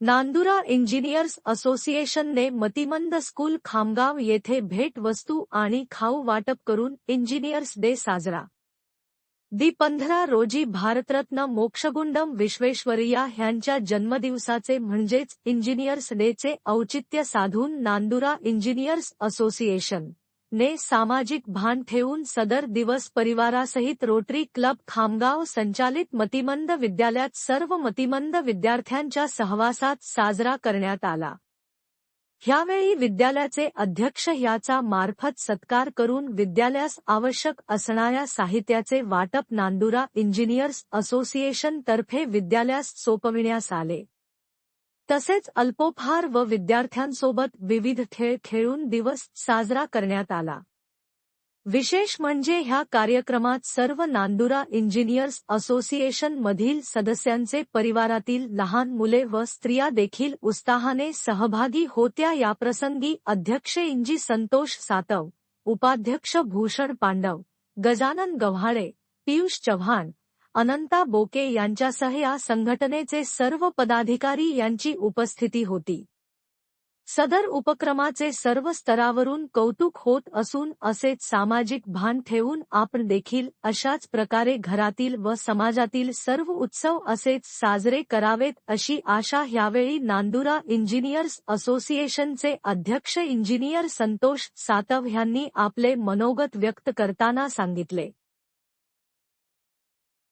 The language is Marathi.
नांदुरा इंजिनियर्स असोसिएशनने मतिमंद स्कूल खामगाव येथे भेट वस्तू आणि खाऊ वाटप करून इंजिनियर्स डे साजरा. दि पंधरा रोजी भारतरत्न मोक्षगुंडम विश्वेश्वरिया ह्यांच्या जन्मदिवसाचे म्हणजेच इंजिनियर्स डेचे औचित्य साधून नांदुरा इंजिनियर्स असोसिएशन. ने सामाजिक भान ठेवून सदर दिवस परिवारासहित रोटरी क्लब खामगाव संचालित मतिमंद विद्यालयात सर्व मतिमंद विद्यार्थ्यांच्या सहवासात साजरा करण्यात आला. ह्यावेळी विद्यालयाचे अध्यक्ष याचा मार्फत सत्कार करून विद्यालयास आवश्यक असणाऱ्या साहित्याचे वाटप नांदुरा इंजिनियर्स असोसिएशन तर्फे विद्यालयास सोपविण्यास आले. तसेच अल्पोपहार व विद्यार्थ्यांसोबत विविध खेळ खेळून दिवस साजरा करण्यात आला. विशेष म्हणजे ह्या कार्यक्रमात सर्व नांदुरा इंजिनियर्स असोसिएशन मधील सदस्यांचे परिवारातील लहान मुले व स्त्रिया देखील उत्साहाने सहभागी होत्या. याप्रसंगी अध्यक्ष इंजी संतोष सातव उपाध्यक्ष भूषण पांडव गजानन गव्हाळे पियुष चव्हाण अनंता बोके यांच्यासह या संघटनेचे सर्व पदाधिकारी यांची उपस्थिती होती. सदर उपक्रमाचे सर्व स्तरावरून कौतुक होत असून असेच सामाजिक भान ठेवून आपण देखील अशाच प्रकारे घरातील व समाजातील सर्व उत्सव असेच साजरे करावेत अशी आशा ह्यावेळी नांदुरा इंजिनियर्स असोसिएशनचे अध्यक्ष इंजिनियर संतोष सातव यांनी आपले मनोगत व्यक्त करताना सांगितले.